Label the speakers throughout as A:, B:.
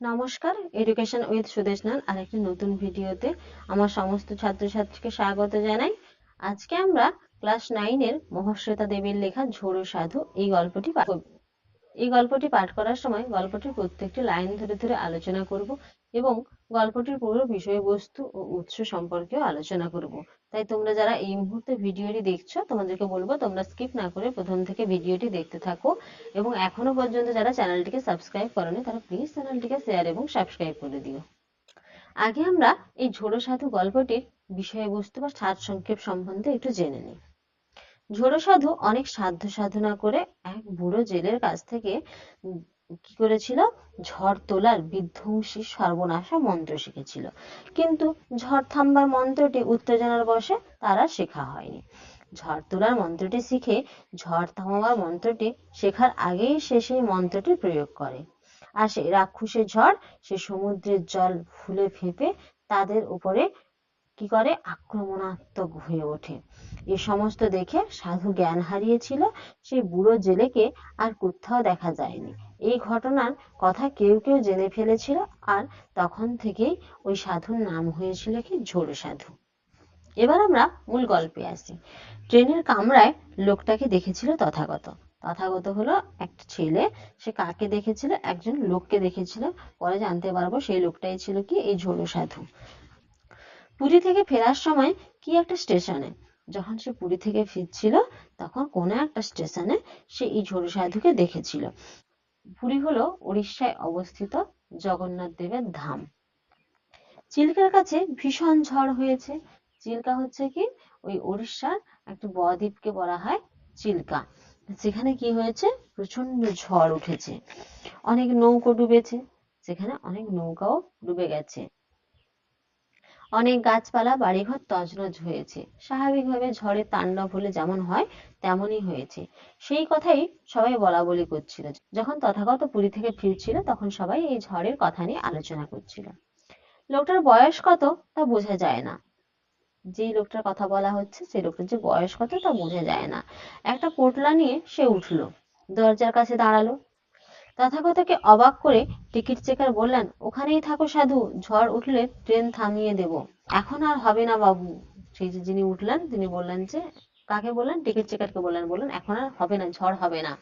A: নমস্কার education with সুদেশনান আরেকটি নতুন ভিডিওতে আমার সমস্ত ছাত্রছাত্রীকে স্বাগত জানাই আজকে আমরা ক্লাস নাইনের মহাশ্বেতা দেবীর লেখা ঝোড়ো সাধু এই গল্পটি পাঠ করব। এই গল্পটি পাঠ করার সময় গল্পটির প্রত্যেকটি লাইন ধরে ধরে আলোচনা করব এবং গল্পটির পুরো বিষয়বস্তু ও উৎস সম্পর্কেও আলোচনা করব তাই তোমরা যারা এই মুহূর্তে ভিডিওটি দেখছ, তোমাদেরকে বলব তোমরা স্কিপ না করে প্রথম থেকে ভিডিওটি দেখতে থাকো। এবং এখনও পর্যন্ত যারা চ্যানেলটিকে সাবস্ক্রাইব করনি, তারা প্লিজ চ্যানেলটিকে শেয়ার এবং সাবস্ক্রাইব করে দিও। আগে আমরা এই ঝোড়ো সাধু গল্পটির বিষয়বস্তু বা সার সংক্ষেপ সম্বন্ধে একটু জেনে নিই। ঝোড়ো সাধু অনেক সাধ্য সাধনা করে এক বুড়ো জেলের কাছ থেকে কি করেছিল? ঝড় তোলার বিধ্বংসী সর্বনাশা মন্ত্র শিখেছিল। কিন্তু ঝড় থামবার মন্ত্রটি উত্তেজনার বশে তারা শেখা হয়নি। ঝড় তোলার মন্ত্রটি শিখে ঝড় থামাবার মন্ত্রটি শেখার আগেই সে সেই মন্ত্রটি প্রয়োগ করে। আর সেই রাক্ষসের ঝড়, সে সমুদ্রের জল ফুলে ফেঁপে তাদের উপরে কি করে? আক্রমণাত্মক হয়ে ওঠে। এ সমস্ত দেখে সাধু জ্ঞান হারিয়েছিল সেই বুড়ো জেলেকে আর কোথাও দেখা যায়নি। এই ঘটনার কথা কেউ কেউ জেনে ফেলেছিল আর তখন থেকেই ওই সাধুর নাম হয়েছিল কি? ঝোড়ো সাধু। এবার আমরা মূল গল্পে আসি। ট্রেনের কামরায় লোকটাকে দেখেছিল তথাগত। তথাগত হলো একটা ছেলে। সে কাকে দেখেছিল? একজন লোককে দেখেছিল। পরে জানতে পারব সেই লোকটাই ছিল কি? এই ঝোড়ো সাধু। পুরী থেকে ফেরার সময় কি একটা স্টেশনে যখন সে পুরী থেকে ফিরছিল, তখন কোনো একটা স্টেশনে সে এই ঝোড়ো সাধুকে দেখেছিল। পুরী হলো উড়িষ্যায় অবস্থিত জগন্নাথ দেবের ধাম। চিল্কার কাছে ভীষণ ঝড় হয়েছে। চিল্কা হচ্ছে কি? ওই উড়িষ্যার একটা বদ্বীপকে বলা হয় চিল্কা। সেখানে কি হয়েছে? প্রচণ্ড ঝড় উঠেছে। অনেক নৌকো ডুবেছে। সেখানে অনেক নৌকাও ডুবে গেছে। অনেক গাছপালা, বাড়িঘর তছনছ হয়েছে। স্বাভাবিকভাবে ঝড়ের তাণ্ডব হলে যেমন হয়, তেমনই হয়েছে। সেই কথাই সবাই বলা বলি করছিল। যখন তথাগত পুরী থেকে ফিরছিল, তখন সবাই এই ঝড়ের কথা নিয়ে আলোচনা করছিল। লোকটার বয়স কত তা বোঝা যায় না। যেই লোকটার কথা বলা হচ্ছে সেই লোকটার যে বয়স কত তা বোঝা যায় না। একটা পোটলা নিয়ে সে উঠল। দরজার কাছে দাঁড়াল। তথাগতকে অবাক করে টিকিট চেকার বললেন, ওখানেই থাকো সাধু, ঝড় উঠলে ট্রেন থামিয়ে দেব। এখন আর হবে না বাবু। সেই যে যিনি উঠলেন, তিনি বললেন যে, কাকে বললেন? টিকিট চেকারকে বললেন। বললেন, এখন আর হবে না, ঝড় হবে না।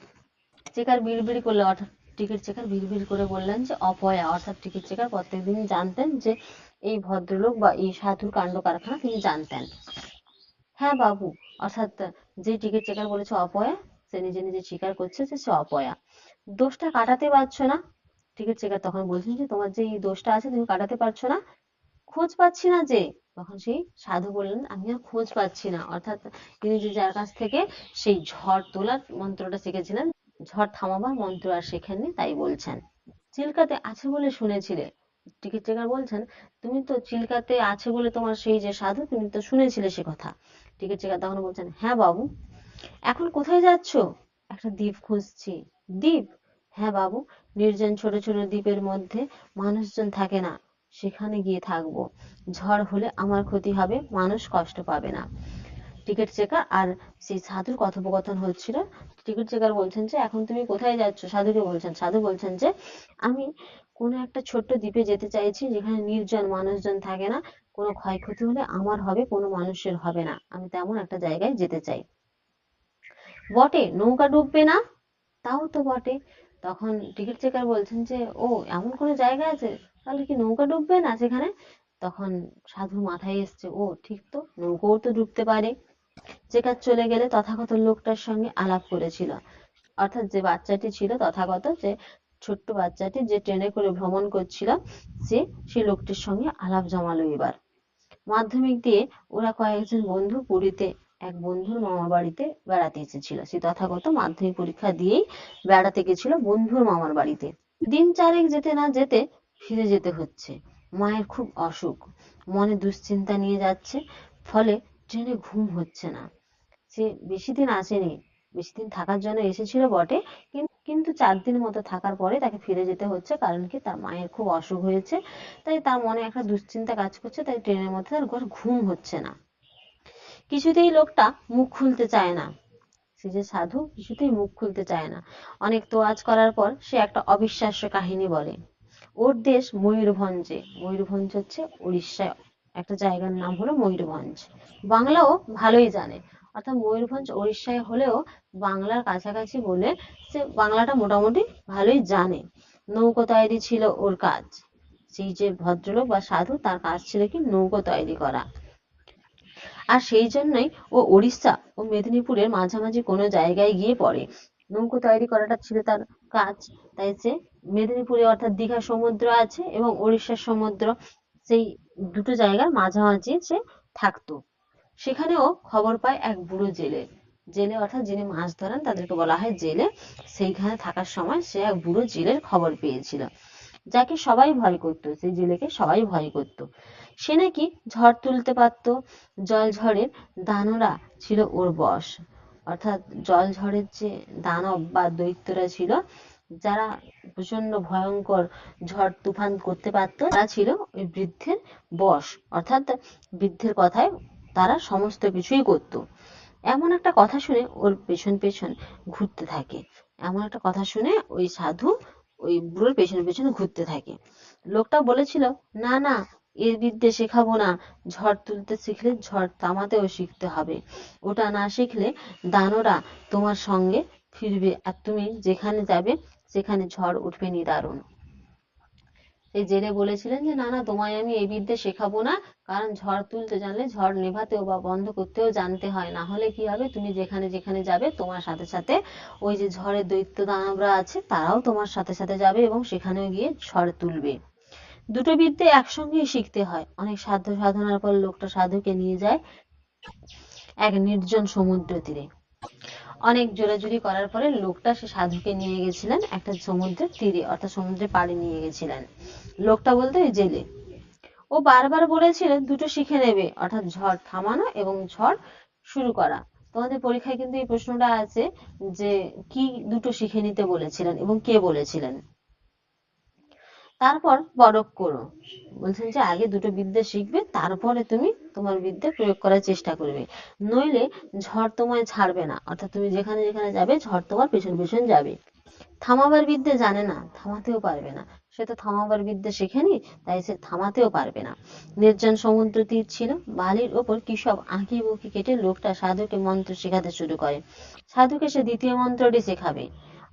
A: চেকার বিড়বিড় করলে, অর্থাৎ টিকিট চেকার বিড়বিড় করে বললেন যে, অপয়া। অর্থাৎ টিকিট চেকার প্রত্যেকদিন জানতেন যে, এই ভদ্রলোক বা এই সাধুর কাণ্ড কারখানা তিনি জানতেন। হ্যাঁ বাবু। অর্থাৎ যে টিকিট চেকার বলেছে অপয়া, সে নিজে নিজে স্বীকার করছে যে সে অপয়া। দোষটা কাটাতে পারছ না? টিকিট চেকার তখন বলছেন যে তোমার যে এই দোষটা আছে তুমি কাটাতে পারছ না। খোঁজ পাচ্ছি না যে, তখন সেই সাধু বললেন, আমি আর খোঁজ পাচ্ছি না। অর্থাৎ তিনি যে যার কাছ থেকে সেই ঝড় তোলার মন্ত্রটা শিখেছিলেন, ঝড় থামাবার মন্ত্র আর শেখেননি তাই বলছেন। চিল্কাতে আছে বলে শুনেছিলে। টিকিট চেকার বলছেন, তুমি তো চিল্কাতে আছে বলে তোমার সেই যে সাধু, তুমি তো শুনেছিলে সে কথা। টিকিট চেকার তখন বলছেন হ্যাঁ বাবু, এখন কোথায় যাচ্ছো? একটা দ্বীপ খুঁজছি। দ্বীপ? হ্যাঁ বাবু, নির্জন ছোট ছোট দ্বীপের মধ্যে মানুষজন থাকে না, সেখানে গিয়ে থাকব। ঝড় হলে আমার ক্ষতি হবে, মানুষ কষ্ট পাবে না। টিকিট চেকার আর সেই সাধুর কথোপকথন হচ্ছিল। টিকিট চেকার বলছেন যে, এখন তুমি কোথায় যাচ্ছ? সাধুকে বলছেন, সাধু বলছেন যে, আমি কোনো একটা ছোট্ট দ্বীপে যেতে চাইছি যেখানে নির্জন মানুষজন থাকে না। কোনো ক্ষয়ক্ষতি হলে আমার হবে, কোনো মানুষের হবে না। আমি তেমন একটা জায়গায় যেতে চাই। বটে, নৌকা ডুববে না? তাও তো বটে। তখন টিকিট চেকার বলছেন যে, ও, এমন কোনো জায়গা আছে? তাহলে কি নৌকা ডুববে না সেখানে? তখন সাধু মাথায় এসছে, ও, ঠিক তো, নৌকাও তো ডুবতে পারে। চেকার চলে গেলে তথাগত লোকটার সঙ্গে আলাপ করেছিল। অর্থাৎ যে বাচ্চাটি ছিল, তথাগত যে ছোট্ট বাচ্চাটি যে ট্রেনে করে ভ্রমণ করছিল, সে সেই লোকটির সঙ্গে আলাপ জমালো এবার। মাধ্যমিক দিয়ে ওরা কয়েকজন বন্ধু পুরীতে এক বন্ধুর মামার বাড়িতে বেড়াতে এসেছিল। সে তথাগত মাধ্যমিক পরীক্ষা দিয়েই বেড়াতে গেছিল বন্ধুর মামার বাড়িতে। দিন চারেক যেতে না যেতে ফিরে যেতে হচ্ছে। মায়ের খুব অসুখ। মনে দুশ্চিন্তা নিয়ে যাচ্ছে, ফলে ট্রেনে ঘুম হচ্ছে না। সে বেশি দিন আসেনি। বেশি দিন থাকার জন্য এসেছিল বটে কিন্তু চার দিন মতো থাকার পরে তাকে ফিরে যেতে হচ্ছে কারণ কি তার মায়ের খুব অসুখ হয়েছে। তাই তার মনে একটা দুশ্চিন্তা কাজ করছে, তাই ট্রেনের মধ্যে তার ঘুম হচ্ছে না। কিছুতেই লোকটা মুখ খুলতে চায় না। সে যে সাধু, কিছুতেই মুখ খুলতে চায় না। অনেক তোয়াজ করার পর সে একটা অবিশ্বাস্য কাহিনী বলে। ওর দেশ ময়ূরভঞ্জে। ময়ূরভঞ্জ হচ্ছে উড়িষ্যায় একটা জায়গার নাম হলো ময়ূরভঞ্জ। বাংলাও ভালোই জানে। অর্থাৎ ময়ূরভঞ্জ উড়িষ্যায় হলেও বাংলার কাছাকাছি বলে সে বাংলাটা মোটামুটি ভালোই জানে। নৌকো তৈরি ছিল ওর কাজ। সেই যে ভদ্রলোক বা সাধু তার কাজ ছিল কি নৌকো তৈরি করা। আর সেই জন্যই ও উড়িষ্যা ও মেদিনীপুরের মাঝামাঝি কোনো জায়গায় গিয়ে পড়ে। নৌকো তৈরি করাটা ছিল তার কাজ। তাই সে মেদিনীপুরে অর্থাৎ দীঘা সমুদ্র আছে এবং উড়িষ্যার সমুদ্র, সেই দুটো জায়গার মাঝামাঝি সে থাকতো। সেখানেও খবর পায় এক বুড়ো জেলে। জেলে অর্থাৎ যিনি মাছ ধরেন তাদেরকে বলা হয় জেলে। সেইখানে থাকার সময় সে এক বুড়ো জেলের খবর পেয়েছিল। যাকে সবাই ভয় করতো, সেই জেলেকে সবাই ভয় করতো। সে নাকি ঝড় তুলতে পারতো, জল ঝড়ের দানরা ছিল ওর বশ অর্থাৎ জল ঝড়ের যে দানব বা দৈত্যরা ছিল, যারা প্রচণ্ড ভয়ঙ্কর ঝড় তুফান করতে পারতো, তারা ছিল ওই বৃদ্ধের বশ অর্থাৎ বৃদ্ধের কথায় তারা সমস্ত কিছুই করতো। এমন একটা কথা শুনে ওর পেছন পেছন ঘুরতে থাকে। এমন একটা কথা শুনে ওই সাধু ওই বুড়োর পেছনে পেছনে ঘুরতে থাকে। লোকটা বলেছিল, না না, এর বিদ্যে শেখাবো না। ঝড় তুলতে শিখলে ঝড় থামাতেও শিখতে হবে। ওটা না শিখলে দানোরা তোমার সঙ্গে ফিরবে আর তুমি যেখানে যাবে, সেখানে ঝড় উঠবে নিদারুণ। সেই জেলে বলেছিলেন যে, না না, তোমায় আমি এই বিদ্যে শেখাবো না। কারণ ঝড় তুলতে জানলে ঝড় নেভাতেও বা বন্ধ করতেও জানতে হয়। না হলে কি হবে? তুমি যেখানে যেখানে যাবে, তোমার সাথে সাথে ওই যে ঝড়ের দৈত্য দানবরা আছে, তারাও তোমার সাথে সাথে যাবে এবং সেখানেও গিয়ে ঝড় তুলবে। দুটো বিদ্যে একসঙ্গেই শিখতে হয়। অনেক সাধ্য সাধনার পর লোকটা সাধুকে নিয়ে যায় এক নির্জন সমুদ্র তীরে। অনেক জোরাজুরি করার পরে লোকটা সে সাধুকে নিয়ে গেছিলেন একটা সমুদ্রের তীরে, অর্থাৎ সমুদ্রের পাড়ে নিয়ে গেছিলেন। লোকটা বলতে ওই জেলে। ও বারবার বলেছিলেন, দুটো শিখে নেবে। অর্থাৎ ঝড় থামানো এবং ঝড় শুরু করা। তোমাদের পরীক্ষায় কিন্তু এই প্রশ্নটা আছে যে, কি দুটো শিখে নিতে বলেছিলেন এবং কে বলেছিলেন? তারপর পরখ করো। বলছেন যে, আগে দুটো বিদ্যা শিখবে, তারপরে তুমি তোমার বিদ্যা প্রয়োগ করার চেষ্টা করবে। নইলে ঝড় তোমায় ছাড়বে না। অর্থাৎ তুমি যেখানে যেখানে যাবে, ঝড় তোমার পেছন পেছন যাবে। থামাবার বিদ্যে জানে না, থামাতেও পারবে না। সে তো থামাবার বিদ্যে শেখেনি, তাই সে থামাতেও পারবে না। নির্জন সমুদ্র তীর ছিল, বালির ওপর কি সব আঁকি বুকি কেটে লোকটা সাধুকে মন্ত্র শেখাতে শুরু করে। সাধুকে সে দ্বিতীয় মন্ত্রটি শেখাবে।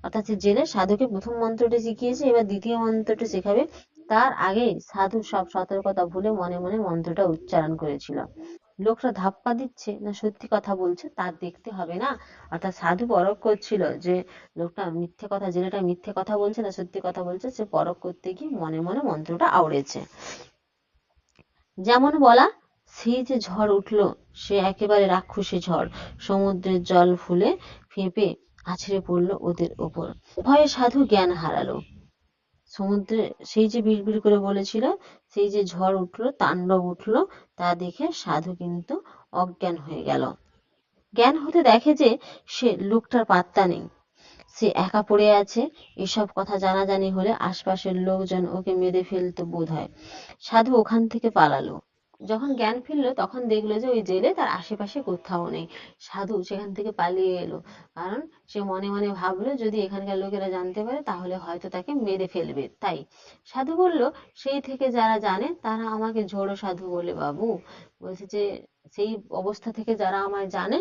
A: অর্থাৎ সে জেলে সাধুকে প্রথম মন্ত্রটি শিখিয়েছে, এবার দ্বিতীয় মন্ত্রটি শেখাবে। তার আগে সাধু সব সতর্কতা ভুলে মনে মনে মন্ত্রটা উচ্চারণ করেছিল। লোকটা ধাপ্পা দিচ্ছে না সত্যি কথা বলছে তার দেখতে হবে না। অর্থাৎ সাধু পরখ করছিল যে লোকটা মিথ্যে কথা, জেলেটা মিথ্যে কথা বলছে না সত্যি কথা বলছে, সে পরখ করতে গিয়ে মনে মনে মন্ত্রটা আওড়েছে। যেমন বলা, সেই যে ঝড় উঠল, সে একেবারে রাক্ষসী ঝড়। সমুদ্রের জল ফুলে ফেঁপে আছড়ে পড়ল ওদের ওপর। ভয়ে সাধু জ্ঞান হারালো। সমুদ্রে সেই যে বিড়বিড় করে বলেছিল, সেই যে ঝড় উঠল, তাণ্ডব উঠল, তা দেখে সাধু কিন্তু অজ্ঞান হয়ে গেল। জ্ঞান হতে দেখে যে সে লোকটার পাত্তা নেই। সে একা পড়ে আছে, এসব কথা জানাজানি হলে আশপাশের লোকজন ওকে মেরে ফেলতো বোধ হয়। সাধু ওখান থেকে পালালো। যখন জ্ঞান ফিরলো, তখন দেখল যে ওই জেলে তার আশেপাশে কোথাও নেই। সাধু সেখান থেকে পালিয়ে এলো। কারণ সে মনে মনে ভাবলো, যদি এখানকার লোকেরা জানতে পারে, তাহলে হয়তো তাকে মেরে ফেলবে। তাই সাধু বলল, সেই থেকে যারা জানে, তারা আমাকে ঝোড়ো সাধু বলে, বাবু। বলছে যে, সেই অবস্থা থেকে যারা আমায় জানে,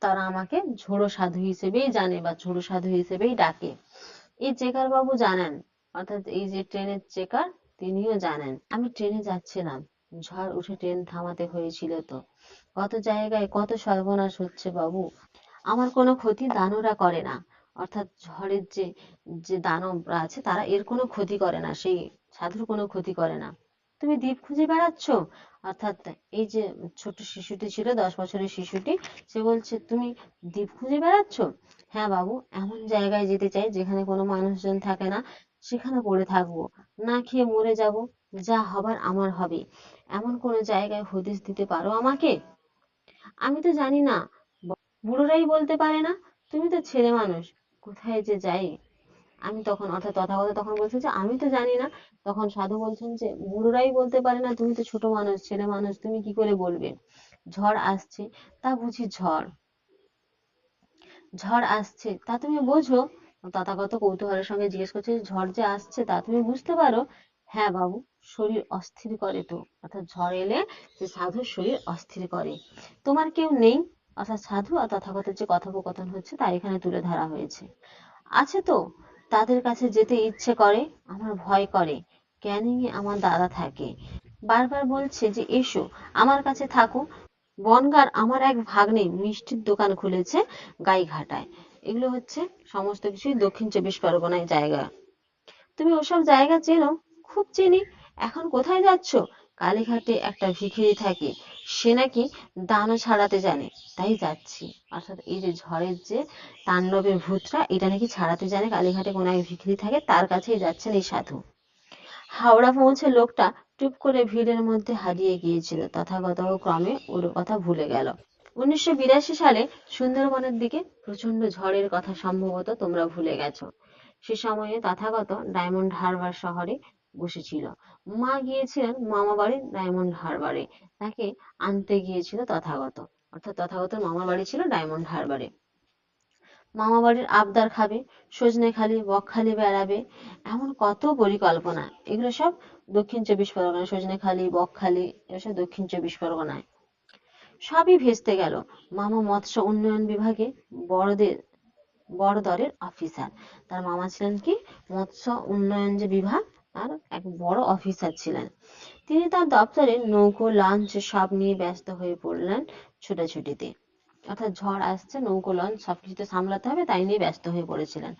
A: তারা আমাকে ঝোড়ো সাধু হিসেবেই জানে বা ঝোড়ো সাধু হিসেবেই ডাকে। এই চেকার বাবু জানেন, অর্থাৎ এই যে ট্রেনের চেকার, তিনিও জানেন। আমি ট্রেনে যাচ্ছিলাম। ঝড় উঠে ট্রেন থামাতে হয়েছিল তো। কত জায়গায় কত সর্বনাশ হচ্ছে বাবু। আমার কোনো ক্ষতি দানবরা করে না। অর্থাৎ ঝড়ের যে যে দানবরা আছে, তারা এর কোনো ক্ষতি করে না, সেই সাধুর কোনো ক্ষতি করে না। তুমি দ্বীপ খুঁজে বেড়াচ্ছ? অর্থাৎ এই যে ছোট শিশুটি ছিল, দশ বছরের শিশুটি, সে বলছে, তুমি দ্বীপ খুঁজে বেড়াচ্ছ? হ্যাঁ বাবু, এমন জায়গায় যেতে চাই যেখানে কোনো মানুষজন থাকে না, সেখানে পড়ে থাকব। না খেয়ে মরে যাব। যা হবার আমার হবে। এমন কোনো জায়গায় হদিস দিতে পারো আমাকে? আমি তো জানি না। বুড়োরাই বলতে পারে না, তুমি তো ছেলে মানুষ, কোথায় যে যাই। আমি তখন, অর্থাৎ তথাগত তখন বলছে যে, আমি তো জানি না। তখন সাধু বলছেন যে, বুড়োরাই বলতে পারে না, তুমি তো ছোট মানুষ, ছেলে মানুষ, তুমি কি করে বলবে? ঝড় আসছে, তা বুঝি ঝড়। ঝড় আসছে, তা তুমি বোঝো। তথাগত কৌতূহলের সঙ্গে জিজ্ঞেস করছে, ঝড় যে আসছে, তা তুমি বুঝতে পারো? হ্যাঁ বাবু। শরীর অস্থির করে তো। অর্থাৎ ঝড় এলে যে সাধুর শরীর অস্থির করে। তোমার কেউ নেই, অর্থাৎ সাধু আর তথাগতের যে কথোপকথন হচ্ছে তা এখানে তুলে ধরা হয়েছে। আছে তো, তাদের কাছে যেতে ইচ্ছে করে, আমার ভয় করে। ক্যানিংয়ে আমার দাদা থাকে। বারবার বলছে যে, এসো, আমার কাছে থাকো। বনগার আমার এক ভাগ্নে মিষ্টির দোকান খুলেছে গাইঘাটায়। এগুলো হচ্ছে সমস্ত কিছুই দক্ষিণ চব্বিশ পরগনায় জায়গা। তুমি ওসব জায়গা চেনো? খুব চিনি। এখন কোথায় যাচ্ছ? কালীঘাটে একটা ভিখিরি থাকে। সে নাকি দানা ছাড়াতে জানে। তাই যাচ্ছি। অর্থাৎ এই যে ঝড়ের যে তাণ্ডবের ভূতরা, এটা নাকি ছাড়াতে জানে কালীঘাটে কোনো এক ভিখিরি থাকে, তার কাছেই যাচ্ছেন এই সাধু। হাওড়া পৌঁছে লোকটা টুপ করে ভিড়ের মধ্যে হারিয়ে গিয়েছিল। তথাগত ক্রমে ওর কথা ভুলে গেল। উনিশশো বিরাশি সালে সুন্দরবনের দিকে প্রচণ্ড ঝড়ের কথা সম্ভবত তোমরা ভুলে গেছো। সে সময়ে তথাগত ডায়মন্ড হারবার শহরে বসেছিল। মা গিয়েছিলেন মামা বাড়ির ডায়মন্ড হারবারে। তাকে আনতে গিয়েছিল তথাগত। অর্থাৎ তথাগতর মামার বাড়ি ছিল ডায়মন্ড হারবারে। মামা বাড়ির আবদার খাবে সজনেখালি বকখালি বেড়াবে, এমন কত পরিকল্পনা। এগুলো সব দক্ষিণ চব্বিশ পরগনা সজনেখালি বকখালি এগুলো সব দক্ষিণ চব্বিশ পরগনায়। সবই ভেস্তে গেল। মামা মৎস্য উন্নয়ন বিভাগে বড়দের, বড় দরের অফিসার তার মামা ছিলেন কি? মৎস্য উন্নয়ন যে বিভাগ তার এক বড় অফিসার ছিলেন। তিনি তার দপ্তরে নৌকো, লঞ্চ সব নিয়ে ব্যস্ত হয়ে পড়লেন ছুটাছুটিতে। অর্থাৎ ঝড় আসছে, নৌকো, লঞ্চ সবকিছু সামলাতে হবে, তাই নিয়ে ব্যস্ত হয়ে পড়েছিলেন।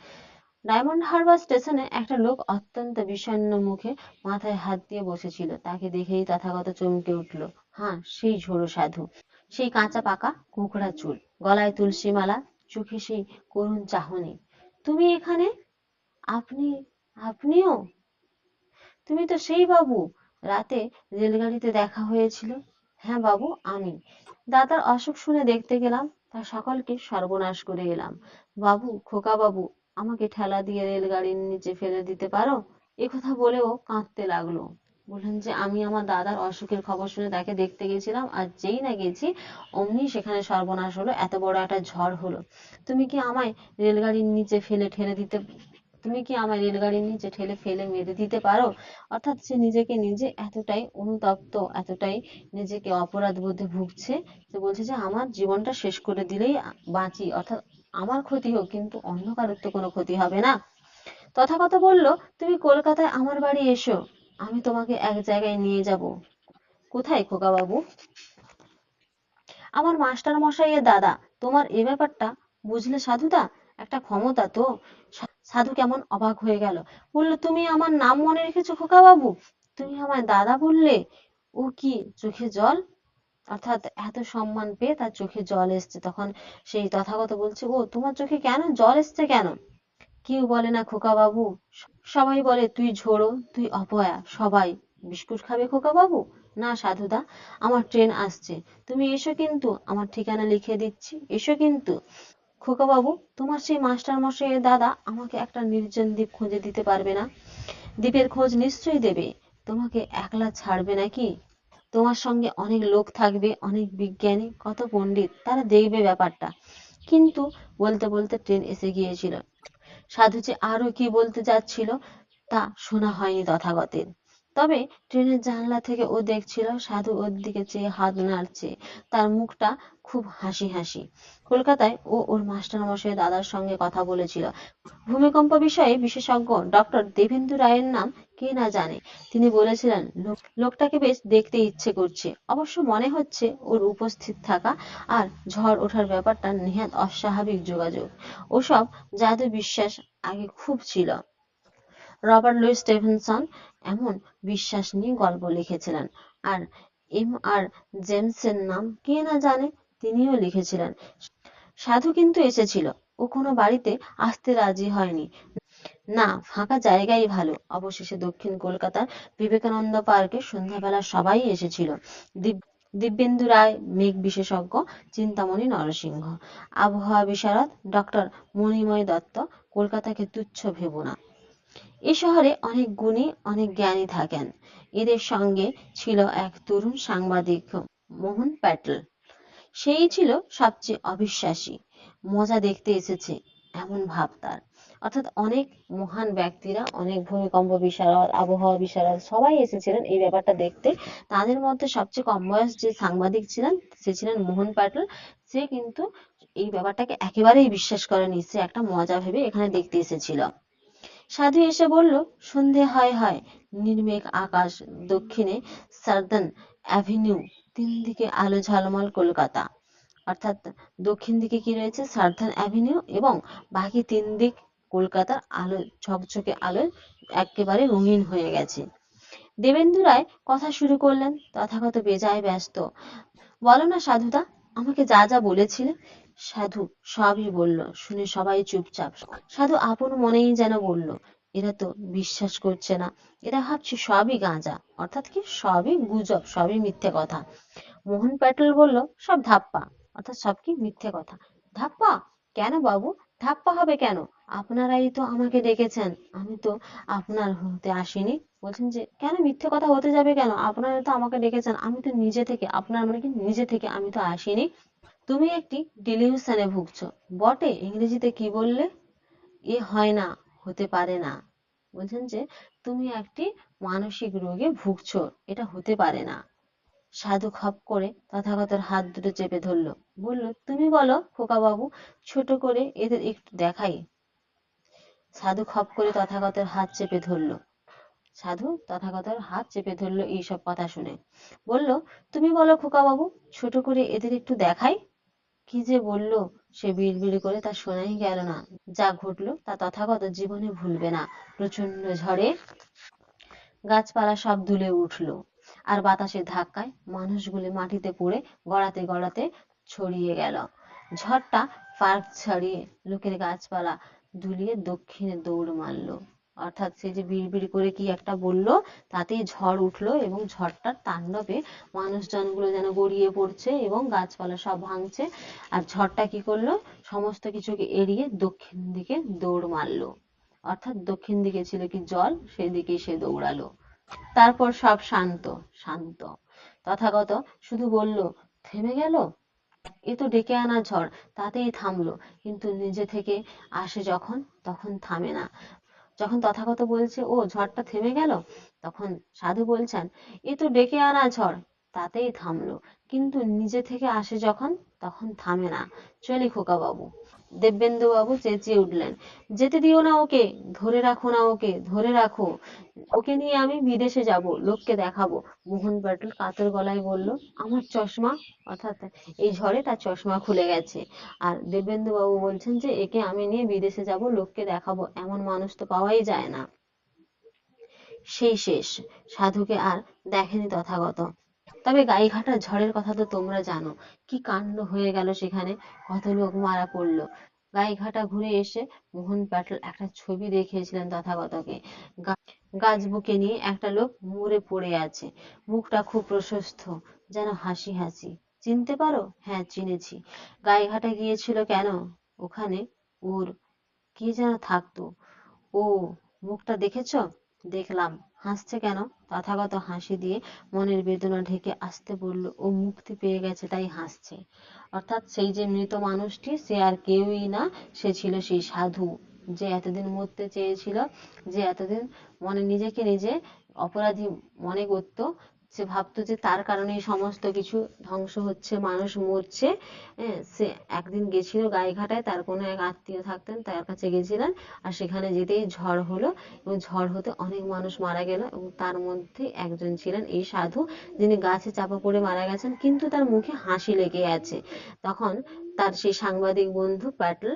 A: ডায়মন্ড হারবার স্টেশনে একটা লোক অত্যন্ত বিষণ্ণ মুখে মাথায় হাত দিয়ে বসেছিল। তাকে দেখেই তথাগত চমকে উঠল। হ্যাঁ সেই ঝোড়ো সাধু। সেই কাঁচা পাকা কোঁকড়া চুল, গলায় তুলসী মালা, চোখে সেই করুণ চাহনি। তুমি এখানে? আপনি, আপনিও? তুমি তো সেই বাবু। রাতে রেলগাড়িতে দেখা হয়েছিল। হ্যাঁ বাবু, আমি। দাদার অসুখ শুনে দেখতে গেলাম তা সকলকে সর্বনাশ করে এলাম। বাবু, খোকা বাবু, আমাকে ঠেলা দিয়ে রেলগাড়ির নিচে ফেলে দিতে পারো? কথা বলেও কাঁদতে লাগল। বললেন যে, আমি আমার দাদার অসুখের খবর শুনে তাকে দেখতে গেছিলাম, আর যেই না গেছি, অমনি সেখানে সর্বনাশ হলো, এত বড় একটা ঝড় হলো। তুমি কি আমায় রেলগাড়ির নিচে ফেলে, ঠেলে দিতে তুমি কি আমায় রেলগাড়ির নিচে ঠেলে ফেলে মেরে দিতে পারো? অর্থাৎ সে নিজেকে নিজে এতটাই অনুতপ্ত, এতটাই নিজেকে অপরাধ বোধে ভুগছে সে বলছে যে আমার জীবনটা শেষ করে দিলেই বাঁচি। অর্থাৎ আমার ক্ষতি হোক, কিন্তু অন্য কারোর তো কোনো ক্ষতি হবে না। তথাগত বলল, তুমি কলকাতায় আমার বাড়ি এসো, আমি তোমাকে এক জায়গায় নিয়ে যাব। কোথায় খোকা বাবু আমার মাস্টার মশাইয়ের দাদা। তোমার এ ব্যাপারটা বুঝলে সাধুদা? একটা ক্ষমতা তো। সাধু কেমন অবাক হয়ে গেল। বলল, তুমি আমার নাম মনে রেখেছো খোকা বাবু তুমি আমায় দাদা বললে? ও কি চোখে জল? অর্থাৎ এত সম্মান পেয়ে তার চোখে জল এসছে। তখন সেই তথাগত বলছে, ও, তোমার চোখে কেন জল এসছে কেন? কেউ বলে না খোকা বাবু সবাই বলে, তুই ঝোড়ো, তুই অপয়া। সবাই বিস্কুট খাবে খোকা বাবু না সাধুদা, আমার ট্রেন আসছে। তুমি এসো কিন্তু, আমার ঠিকানা লিখে দিচ্ছি। এসো কিন্তু। খোকা বাবু তোমার সেই মাস্টার মশাইয়ের দাদা আমাকে একটা নির্জন দ্বীপ খুঁজে দিতে পারবে না? দ্বীপের খোঁজ নিশ্চয়ই দেবে। তোমাকে একলা ছাড়বে নাকি? তোমার সঙ্গে অনেক লোক থাকবে, অনেক বিজ্ঞানী, কত পণ্ডিত, তারা দেখবে ব্যাপারটা। কিন্তু বলতে বলতে ট্রেন এসে গিয়েছিল। সাধু যে আরও কি বলতে যাচ্ছিল তা শোনা হয়নি তথাগতের তবে ট্রেনের জানলা থেকে ও দেখছিল সাধু ওর দিকে চেয়ে হাত নাড়ছে। তার মুখটা খুব হাসি হাসি কলকাতায় ও ওর মাস্টার মশাই দাদার সঙ্গে কথা বলেছিল। ভূমিকম্প বিষয়ে বিশেষজ্ঞ ডক্টর দেবেন্দু রায়ের নাম কে না জানে। তিনি বলেছিলেন, "লোক- লোকটাকে বেশ দেখতে ইচ্ছে করছে। অবশ্য মনে হচ্ছে ওর উপস্থিত থাকা আর ঝড় ওঠার ব্যাপারটা নেহাত অস্বাভাবিক যোগাযোগ। ওসব জাদু বিশ্বাস আগে খুব ছিল। রবার্ট লুইস স্টিভেনসন এমন বিশ্বাস নিয়ে গল্প লিখেছিলেন। আর এম আর জেমসের নাম কে না জানে তিনিও লিখেছিলেন। সাধু কিন্তু এসেছিল, ও কোনো বাড়িতে আসতে রাজি হয়নি। না, ফাঁকা জায়গাই ভালো। অবশেষে দক্ষিণ কলকাতার বিবেকানন্দ পার্কে সন্ধ্যাবেলা সবাই এসেছিল। দিব- দিব্যেন্দু রায়, মেঘ বিশেষজ্ঞ, চিন্তামণি নরসিংহ। আবহাওয়া বিশারদ, ডক্টর মণিময় দত্ত, কলকাতাকে তুচ্ছ ভেবো না। এ শহরে অনেক গুণী, অনেক জ্ঞানী থাকেন। এদের সঙ্গে ছিল এক তরুণ সাংবাদিক, মোহন প্যাটেল। সেই ছিল সবচেয়ে অবিশ্বাসী। মজা দেখতে এসেছে এমন ভাব তার। অর্থাৎ অনেক মহান ব্যক্তিরা, অনেক ভূমিকম্প বিশারদ, আবহাওয়া বিশারদ, সবাই এসেছিলেন এই ব্যাপারটা দেখতে। তাদের মধ্যে সবচেয়ে কম বয়স যে সাংবাদিক ছিলেন, সে ছিলেন মোহন প্যাটেল। সে কিন্তু এই ব্যাপারটাকে একেবারেই বিশ্বাস করেনি। সে একটা মজা ভেবে এখানে দেখতে এসেছিল। সাধু এসে বলল, সন্ধে, হয় হয়, নির্মেঘ আকাশ, দক্ষিণে সার্দার্ন অ্যাভিনিউ তিন দিকে আলো ঝলমল কলকাতা। অর্থাৎ দক্ষিণ দিকে কি রয়েছে? সার্দার্ন অ্যাভিনিউ এবং বাকি তিন দিক কলকাতার আলো, ঝকঝকে আলোয় একেবারে রঙিন হয়ে গেছে। দেবেন্দু রায় কথা শুরু করলেন, তথাগত বেজায় ব্যস্ত। বলো না সাধুদা, আমাকে যা যা বলেছিলে সাধু সবই বলল। শুনে সবাই চুপচাপ। সাধু আপন মনেই যেন বলল, এরা তো বিশ্বাস করছে না। এরা ভাবছে সবই গাঁজা। অর্থাৎ কি সবই গুজব, সবই মিথ্যে কথা। মোহন প্যাটেল বলল, সব ধাপ্পা। অর্থাৎ সব কি মিথ্যে কথা? ধাপ্পা? কেন বাবু? ধাপ্পা হবে কেন? আপনারাই তো আমাকে ডেকেছেন। আমি তো আপনার হতে আসিনি। বলছেন যে, কেন মিথ্যে কথা হতে যাবে কেন? আপনারা তো আমাকে ডেকেছেন। আমি তো নিজে থেকে, আপনার মানে কি নিজে থেকে আমি তো আসিনি। তুমি একটি ডিলিউশনে ভুগছো। বটে? ইংরেজিতে কি বললে? এ হয় না, হতে পারে না। বলছেন যে, তুমি একটি মানসিক রোগে ভুগছো, এটা হতে পারে না। সাধু খপ করে তথাগতর হাত দুটো চেপে ধরলো। বলল, তুমি বলো খোকা বাবু ছোট করে এদের একটু দেখাই। সাধু খপ করে তথাগতের হাত চেপে ধরলো। সাধু তথাগতর হাত চেপে ধরলো এইসব কথা শুনে। বলল, তুমি বলো খোকা বাবু ছোট করে এদের একটু দেখাই। কি যে বলল সে বিড়বিড় করে তা শোনাই গেল না। যা ঘটলো তা তথাগত জীবনে ভুলবে না। প্রচণ্ড ঝড়ে গাছপালা সব দুলে উঠল আর বাতাসের ধাক্কায় মানুষগুলি মাটিতে পড়ে গড়াতে গড়াতে ছড়িয়ে গেল। ঝড়টা পার্ক ছাড়িয়ে লোকের গাছপালা দুলিয়ে দক্ষিণে দৌড় মারলো। অর্থাৎ সে যে বিড়বিড় করে কি একটা বলল, তাতেই ঝড় উঠল এবং ঝড়টার তাণ্ডবে মানুষজনগুলো যেন গড়িয়ে পড়ছে এবং গাছপালা সব ভাঙছে। আর ঝড়টা কি করল? সমস্ত কিছুকে এড়িয়ে দক্ষিণ দিকে দৌড় মারলো। অর্থাৎ দক্ষিণ দিকে ছিল কি জল সেদিকে সে দৌড়ালো। তারপর সব শান্ত শান্ত। তথাগত শুধু বলল, থেমে গেল? এ তো ডেকে আনা ঝড়, তাতেই থামলো। কিন্তু নিজে থেকে আসে যখন, তখন থামে না। যখন তথাগত বলছে, ও, ঝড়টা থেমে গেল? তখন সাধু বলছেন, এ তো ডেকে আনা ঝড়, তাতেই থামলো। কিন্তু নিজে থেকে আসে যখন, তখন থামে না। চলি খোকা বাবু দেবেন্দু বাবু চেঁচিয়ে উঠলেন। যেতে দিও না ওকে, ধরে রাখো না ওকে, ধরে রাখো। ওকে নিয়ে আমি বিদেশে যাব, লোককে দেখাবো। মোহন প্যাটেল কাতর গলায় বলল, আমার চশমা? অর্থাৎ এই ঝড়ে তার চশমা খুলে গেছে। আর দেবেন্দু বাবু বলছেন যে, একে আমি নিয়ে বিদেশে যাব, লোককে দেখাবো। এমন মানুষ তো পাওয়াই যায় না। সেই শেষ। সাধুকে আর দেখেনি তথাগত। তবে গাইঘাটার ঝড়ের কথা তো তোমরা জানো। কি কাণ্ড হয়ে গেল সেখানে? কত লোক মারা পড়ল। গাইঘাটা ঘুরে এসে মোহন প্যাটেল একটা ছবি দেখিয়েছিলেন তথাগতকে। গাছ বুকে নিয়ে একটা লোক মরে পড়ে আছে। মুখটা খুব প্রশস্ত, যেন হাসি হাসি। চিনতে পারো? হ্যাঁ চিনেছি। গাইঘাটা গিয়েছিল কেন? ওখানে ওর কি যেন থাকতো। ও, মুখটা দেখেছ? দেখলাম। হাসছে কেন? তথাগত হাসি দিয়ে মনের বেদনা ঢেকে আসতে বলল, ও মুক্তি পেয়ে গেছে, তাই হাসছে। অর্থাৎ সেই যে মৃত মানুষটি, সে আর কেউই না, সে ছিল সেই সাধু, যে এতদিন মরতে চেয়েছিল, যে এতদিন মনে নিজেকে নিজে অপরাধী মনে করতো সে ভাবতো যে তার কারণেই সমস্ত কিছু ধ্বংস হচ্ছে, মানুষ মরছে। হ্যাঁ সে একদিন গেছিল গাইঘাটায়, তার কোনো এক আত্মীয় থাকতেন, তার কাছে গেছিলেন আর সেখানে যেতেই ঝড় হলো এবং ঝড় হতে অনেক মানুষ মারা গেল এবং তার মধ্যে একজন ছিলেন এই সাধু যিনি গাছে চাপা পড়ে মারা গেছেন, কিন্তু তার মুখে হাসি লেগে আছে। তখন তার সেই সাংবাদিক বন্ধু প্যাটেল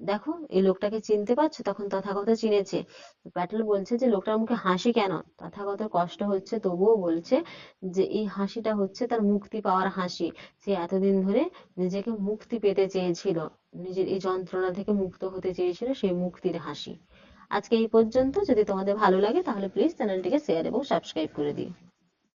A: দেখো, এই লোকটাকে চিনতে পারছ? তখন তথাগত চিনেছে। প্যাটেল বলছে যে, লোকটার মুখে হাসি কেন? তথাগত কষ্ট হচ্ছে, তবুও বলছে যে, এই হাসিটা হচ্ছে তার মুক্তি পাওয়ার হাসি। সে এতদিন ধরে নিজেকে মুক্তি পেতে চেয়েছিল। নিজের এই যন্ত্রণা থেকে মুক্ত হতে চেয়েছিল সেই মুক্তির হাসি। আজকে এই পর্যন্ত। যদি তোমাদের ভালো লাগে, তাহলে প্লিজ চ্যানেলটিকে শেয়ার এবং সাবস্ক্রাইব করে দিও।